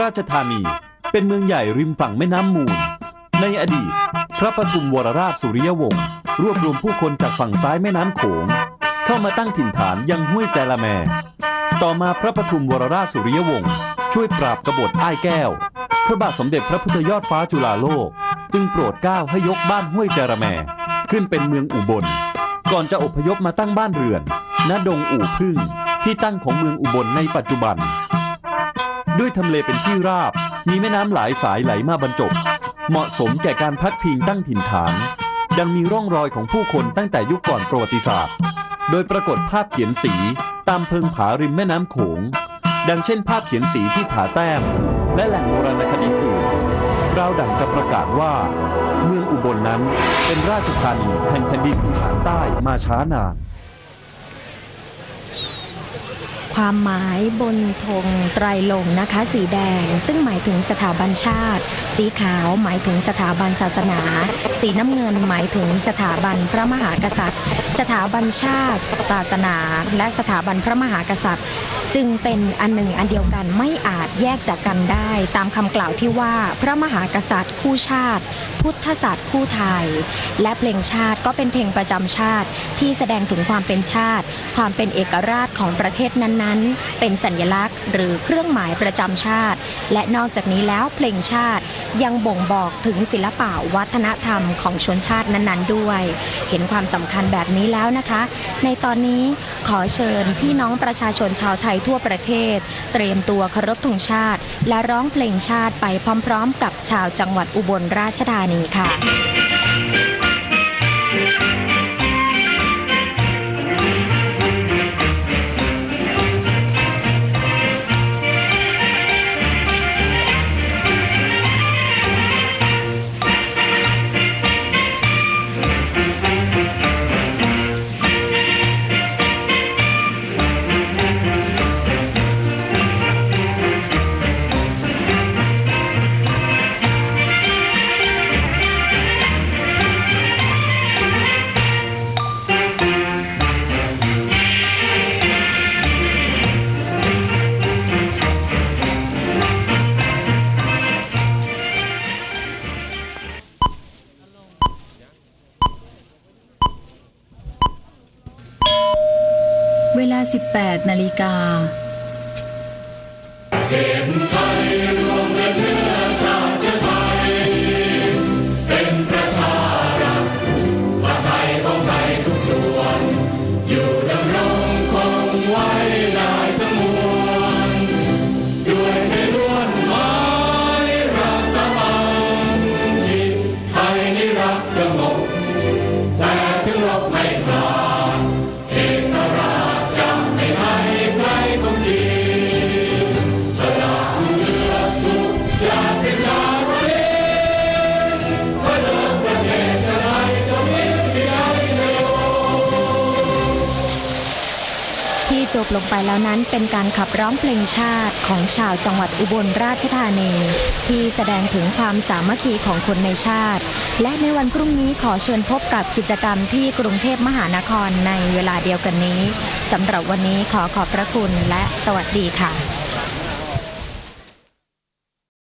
ราชธานี เป็นเมืองใหญ่ริมฝั่งแม่น้ำมูล ในอดีต พระปทุมวรราชสุริยวงศ์รวบรวมผู้คนจากฝั่งซ้ายแม่น้ำโขง เข้ามาตั้งถิ่นฐานยังห้วยแจละแม ต่อมาพระปทุมวรราชสุริยวงศ์ช่วยปราบกบฏอ้ายแก้ว พระบาทสมเด็จพระพุทธยอดฟ้าจุฬาโลก จึงโปรดเกล้าให้ยกบ้านห้วยแจระแม ขึ้นเป็นเมืองอุบล ก่อนจะอพยพมาตั้งบ้านเรือนณดงอู่พึ่งที่ตั้งของเมืองอุบลในปัจจุบัน ด้วยทำเลเป็นที่ราบ มีแม่น้ำหลายสายไหลมาบรรจบ เหมาะสมแก่การพักพิงตั้งถิ่นฐานยังมีร่องรอยของผู้คนตั้งแต่ยุคก่อนประวัติศาสตร์ โดยปรากฏภาพเขียนสีตามเพิงผาริมแม่น้ำโขง ดังเช่นภาพเขียนสีที่ผาแต้ม และแหล่งโบราณคดีอื่นราวดั่งจะประกาศว่า เมืองอุบลนั้นเป็นราชธานีแห่งแผ่นดินอีสานใต้มาช้านาน ความหมายบนธงไตรลงนะคะ สีแดง ซึ่งหมายถึงสถาบันชาติ สีขาวหมายถึงสถาบันศาสนา สีน้ำเงินหมายถึงสถาบันพระมหากษัตริย์ สถาบันชาติ ศาสนา และสถาบันพระมหากษัตริย์ จึงเป็นอันหนึ่งอันเดียวกันไม่อาจแยกจากกันได้ ตามคำกล่าวที่ว่า พระมหากษัตริย์คู่ชาติ พุทธศาสตร์คู่ไทย และเพลงชาติก็เป็นเพลงประจำชาติ ที่แสดงถึงความเป็นชาติ ความเป็นเอกราชของประเทศนั้นๆ เป็นสัญลักษณ์ หรือเครื่องหมายประจำชาติ และนอกจากนี้แล้วเพลงชาติยังบ่งบอกถึงศิลปะวัฒนธรรมของชนชาตินั้น ๆ ด้วย เห็นความสำคัญแบบนี้แล้วนะคะ ในตอนนี้ขอเชิญพี่น้องประชาชนชาวไทยทั่วประเทศ เตรียมตัวเคารพธงชาติ และร้องเพลงชาติไปพร้อมๆ กับชาวจังหวัดอุบลราชธานีค่ะ เวลา 18 นาฬิกา ที่จบลงไปแล้วนั้นเป็นการขับร้องเพลงชาติของชาวจังหวัดอุบลราชธานี ที่แสดงถึงความสามัคคีของคนในชาติ และในวันพรุ่งนี้ขอเชิญพบกับกิจกรรมที่กรุงเทพมหานครในเวลาเดียวกันนี้สำหรับวันนี้ขอขอบพระคุณและสวัสดีค่ะ